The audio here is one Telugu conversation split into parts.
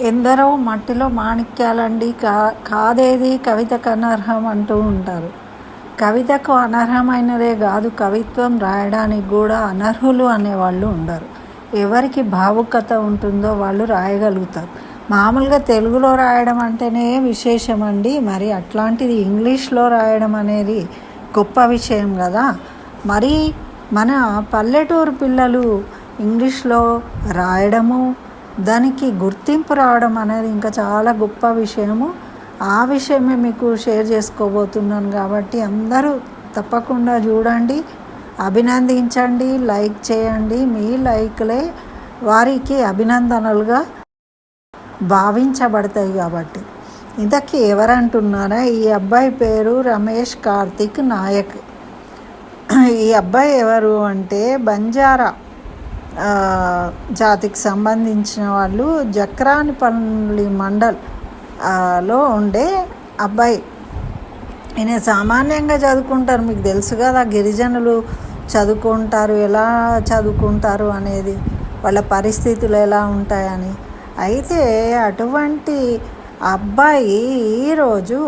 ఎందరో మట్టిలో మాణిక్యాలండి కా కాదేది కవితకు అనర్హం అంటూ ఉంటారు. కవితకు అనర్హమైనదే కాదు కవిత్వం రాయడానికి కూడా అనర్హులు అనేవాళ్ళు ఉండరు. ఎవరికి భావుకత ఉంటుందో వాళ్ళు రాయగలుగుతారు. మామూలుగా తెలుగులో రాయడం అంటేనే విశేషం అండి మరి అట్లాంటిది ఇంగ్లీష్లో రాయడం అనేది గొప్ప విషయం కదా. మరి మన పల్లెటూరు పిల్లలు ఇంగ్లీష్లో రాయడము దానికి గుర్తింపు రావడం అనేది ఇంకా చాలా గొప్ప విషయము. ఆ విషయమే మీకు షేర్ చేసుకోబోతున్నాను కాబట్టి అందరూ తప్పకుండా చూడండి అభినందించండి లైక్ చేయండి. మీ లైక్లే వారికి అభినందనలుగా భావించబడతాయి కాబట్టి. ఇంతకీ ఎవరంటున్నారా? ఈ అబ్బాయి పేరు రమేష్ కార్తిక్ నాయక్. ఈ అబ్బాయి ఎవరు అంటే బంజారా జాతికి సంబంధించిన వాళ్ళు జక్రానిపల్లి మండల్లో ఉండే అబ్బాయి. ఈయన సామాన్యంగా చదువుకుంటారు మీకు తెలుసు కదా గిరిజనులు చదువుకుంటారు ఎలా చదువుకుంటారు అనేది వాళ్ళ పరిస్థితులు ఎలా ఉంటాయని. అయితే అటువంటి అబ్బాయి ఈరోజు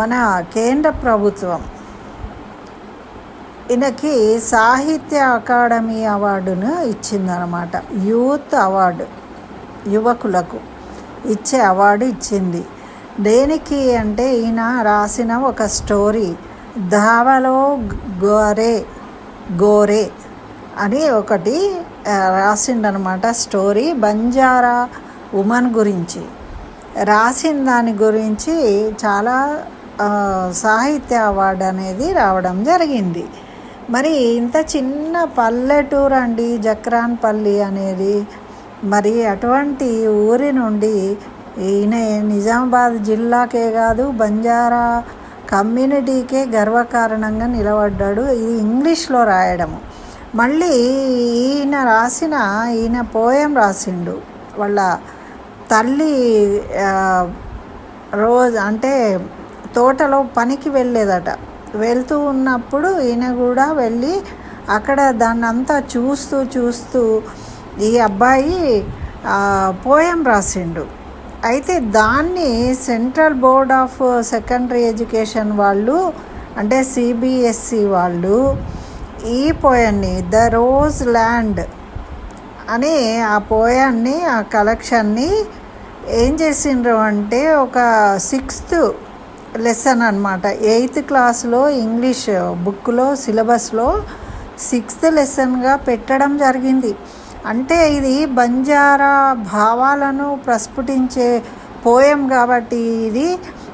మన కేంద్ర ప్రభుత్వం ఈయనకి సాహిత్య అకాడమీ అవార్డును ఇచ్చిందనమాట యూత్ అవార్డు యువకులకు ఇచ్చే అవార్డు ఇచ్చింది. దేనికి అంటే ఈయన రాసిన ఒక స్టోరీ ధావలో గోరే గోరే అని ఒకటి రాసిండనమాట స్టోరీ బంజారా ఉమెన్ గురించి. రాసిన దాని గురించి చాలా సాహిత్య అవార్డు అనేది రావడం జరిగింది. మరి ఇంత చిన్న పల్లెటూరు అండి జక్రాన్పల్లి అనేది. మరి అటువంటి ఊరి నుండి ఈయన నిజామాబాద్ జిల్లాకే కాదు బంజారా కమ్యూనిటీకే గర్వకారణంగా నిలబడ్డాడు. ఇది ఇంగ్లీష్లో రాయడము. మళ్ళీ ఈయన రాసిన ఈయన పోయం రాసిండు. వాళ్ళ తల్లి రోజు అంటే తోటలో పనికి వెళ్ళేదట. వెళ్తూ ఉన్నప్పుడు ఈయన కూడా వెళ్ళి అక్కడ దాన్ని అంతా చూస్తూ చూస్తూ ఈ అబ్బాయి పోయం రాసిండు. అయితే దాన్ని central board of secondary education వాళ్ళు అంటే సిబిఎస్సి వాళ్ళు ఈ పోయాన్ని ద రోజ్ ల్యాండ్ అని ఆ పోయాన్ని ఆ కలెక్షన్ని ఏం చేసిండ్రు అంటే ఒక సిక్స్త్ లెసన్ అనమాట ఎయిత్ క్లాస్లో ఇంగ్లీష్ బుక్లో సిలబస్లో సిక్స్త్ లెసన్గా పెట్టడం జరిగింది. అంటే ఇది బంజారా భావాలను ప్రస్ఫుటించే పోయం కాబట్టి ఇది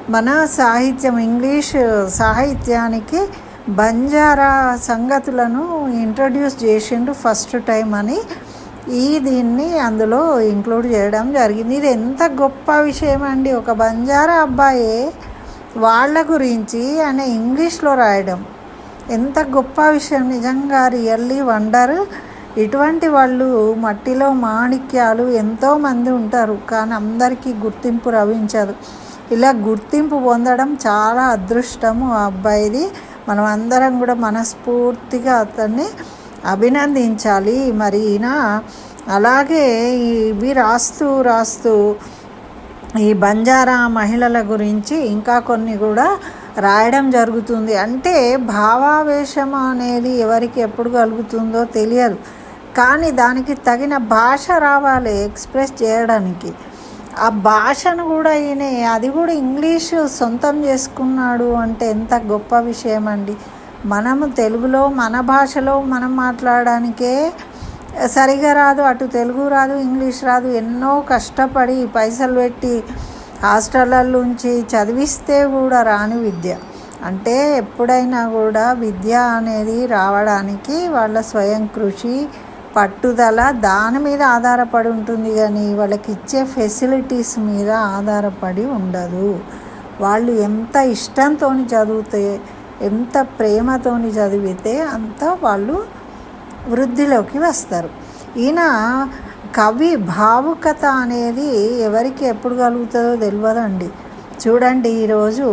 మన సాహిత్యం ఇంగ్లీష్ సాహిత్యానికి బంజారా సంగతులను ఇంట్రడ్యూస్ చేసిండు ఫస్ట్ టైం అని. ఈ దీన్ని అందులో ఇంక్లూడ్ చేయడం జరిగింది. ఇది ఎంత గొప్ప విషయం అండి ఒక బంజారా అబ్బాయి వాళ్ళ గురించి ఆయన ఇంగ్లీష్లో రాయడం. ఎంత గొప్ప విషయం. నిజంగా రియల్లీ వండర్. ఇటువంటి వాళ్ళు మట్టిలో మాణిక్యాలు ఎంతోమంది ఉంటారు. కానీ అందరికీ గుర్తింపు లభించదు ఇలా గుర్తింపు పొందడం చాలా అదృష్టము ఆ అబ్బాయిది. మనం అందరం కూడా మనస్ఫూర్తిగా అతన్ని అభినందించాలి. మరి ఈయన అలాగే ఇవి రాస్తూ రాస్తూ ఈ బంజారా మహిళల గురించి ఇంకా కొన్ని కూడా రాయడం జరుగుతుంది. అంటే భావావేశం అనేది ఎవరికి ఎప్పుడు కలుగుతుందో తెలియదు. కానీ దానికి తగిన భాష రావాలి ఎక్స్ప్రెస్ చేయడానికి. ఆ భాషను కూడా ఈయన అది కూడా ఇంగ్లీషు సొంతం చేసుకున్నాడు అంటే ఎంత గొప్ప విషయం అండి మనము తెలుగులో మన భాషలో మనం మాట్లాడడానికే సరిగా రాదు అటు తెలుగు రాదు ఇంగ్లీష్ రాదు. ఎన్నో కష్టపడి పైసలు పెట్టి హాస్టళ్ళల్లోంచి చదివిస్తే కూడా రాని విద్య. అంటే ఎప్పుడైనా కూడా విద్య అనేది రావడానికి వాళ్ళ స్వయం కృషి పట్టుదల దాని మీద ఆధారపడి ఉంటుంది కానీ వాళ్ళకి ఇచ్చే ఫెసిలిటీస్ మీద ఆధారపడి ఉండదు. వాళ్ళు ఎంత ఇష్టంతో చదివితే ఎంత ప్రేమతోని చదివితే అంత వాళ్ళు వృద్ధిలోకి వస్తారు. ఈయన కవి భావుకత అనేది ఎవరికి ఎప్పుడు కలుగుతుందో తెలియదండి చూడండి ఈరోజు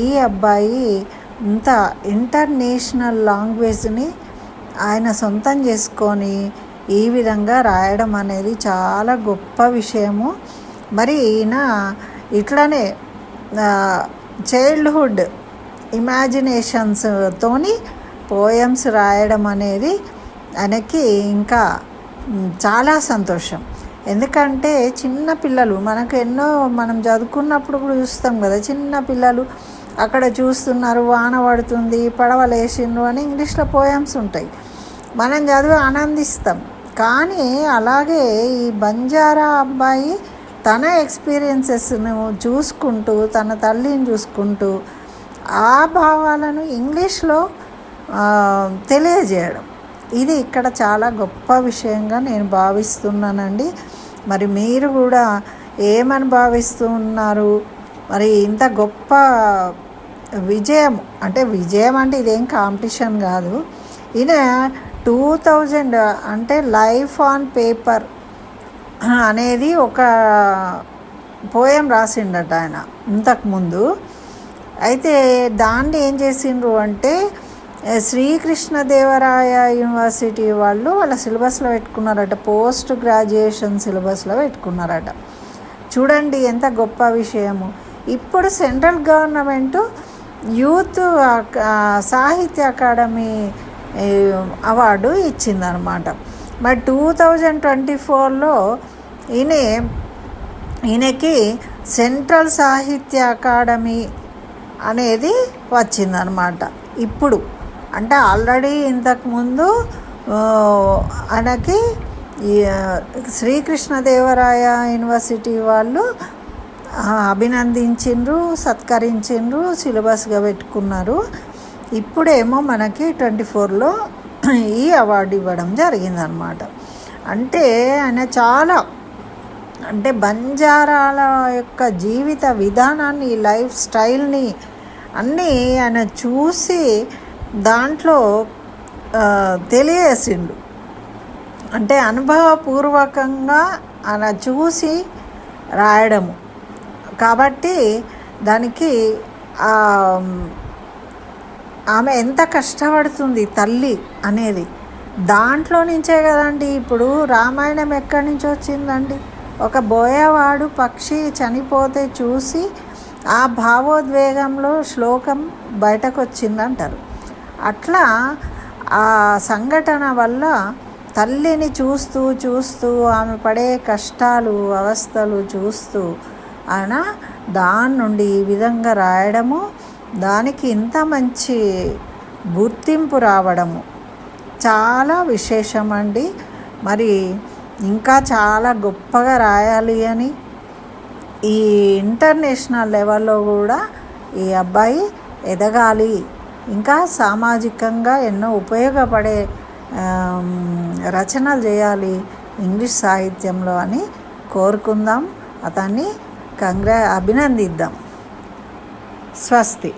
ఈ అబ్బాయి ఇంత ఇంటర్నేషనల్ లాంగ్వేజ్ని ఆయన సొంతం చేసుకొని ఈ విధంగా రాయడం అనేది చాలా గొప్ప విషయము. మరి ఈయన ఇట్లనే చైల్డ్హుడ్ ఇమాజినేషన్స్తోని పోయమ్స్ రాయడం అనేది ఆయనకి ఇంకా చాలా సంతోషం. ఎందుకంటే చిన్న పిల్లలు మనకు ఎన్నో మనం చదువుకున్నప్పుడు కూడా చూస్తాం కదా చిన్న పిల్లలు అక్కడ చూస్తున్నారు వాన పడుతుంది పడవలేసిండ్రు అని ఇంగ్లీష్లో పోయమ్స్ ఉంటాయి. మనం చదివి ఆనందిస్తాం. కానీ అలాగే ఈ బంజారా అబ్బాయి తన ఎక్స్పీరియన్సెస్ను చూసుకుంటూ తన తల్లిని చూసుకుంటూ ఆ భావాలను ఇంగ్లీష్లో తెలియజేయడం. ఇది ఇక్కడ చాలా గొప్ప విషయంగా నేను భావిస్తున్నానండి. మరి మీరు కూడా ఏమని భావిస్తున్నారు? మరి ఇంత గొప్ప విజయం అంటే విజయం అంటే ఇదేం కాంపిటీషన్ కాదు. ఈయన టూ థౌజండ్ అంటే లైఫ్ ఆన్ పేపర్ అనేది ఒక పోయం రాసిండట ఆయన ఇంతకుముందు అయితే దాన్ని ఏం చేసిండ్రు అంటే శ్రీకృష్ణదేవరాయ యూనివర్సిటీ వాళ్ళు వాళ్ళ సిలబస్లో పెట్టుకున్నారట పోస్ట్ గ్రాడ్యుయేషన్ సిలబస్లో పెట్టుకున్నారట. చూడండి ఎంత గొప్ప విషయము. ఇప్పుడు central government youth Sahitya Akademi award ఇచ్చిందనమాట మరి టూ థౌజండ్ ట్వంటీ ఫోర్లో ఈయన ఈయనకి సెంట్రల్ సాహిత్య అకాడమీ అనేది వచ్చిందనమాట ఇప్పుడు అంటే ఆల్రెడీ ఇంతకుముందు ఆయనకి శ్రీకృష్ణదేవరాయ యూనివర్సిటీ వాళ్ళు అభినందించిండ్రు సత్కరించిండ్రు సిలబస్గా పెట్టుకున్నారు. ఇప్పుడేమో మనకి ట్వంటీ ఫోర్లో ఈ అవార్డు ఇవ్వడం జరిగిందనమాట. అంటే ఆయన చాలా అంటే బంజారాల యొక్క జీవిత విధానాన్ని లైఫ్ స్టైల్ని అన్నీ ఆయన చూసి దాంట్లో తెలియసిండు అంటే అనుభవపూర్వకంగా అలా చూసి రాయడము. కాబట్టి దానికి ఆమె ఎంత కష్టపడుతుంది తల్లి అనేది. దాంట్లో నుంచే కదండి ఇప్పుడు రామాయణం ఎక్కడి నుంచి వచ్చిందండి? ఒక బోయవాడు పక్షి చనిపోతే చూసి ఆ భావోద్వేగంలో శ్లోకం బయటకు వచ్చిందంటారు అట్లా ఆ సంఘటన వల్ల తల్లిని చూస్తూ చూస్తూ ఆమె పడే కష్టాలు అవస్థలు చూస్తూ ఆయన దాని నుండి ఈ విధంగా రాయడము దానికి ఇంత మంచి గుర్తింపు రావడము చాలా విశేషం అండి మరి ఇంకా చాలా గొప్పగా రాయాలి అని ఈ ఇంటర్నేషనల్ లెవెల్లో కూడా ఈ అబ్బాయి ఎదగాలి. ఇంకా సామాజికంగా ఎన్నో ఉపయోగపడే రచనలు చేయాలి ఇంగ్లీష్ సాహిత్యంలో అని కోరుకుందాం. అతన్ని కంగ్రా అభినందిద్దాం. స్వస్తి.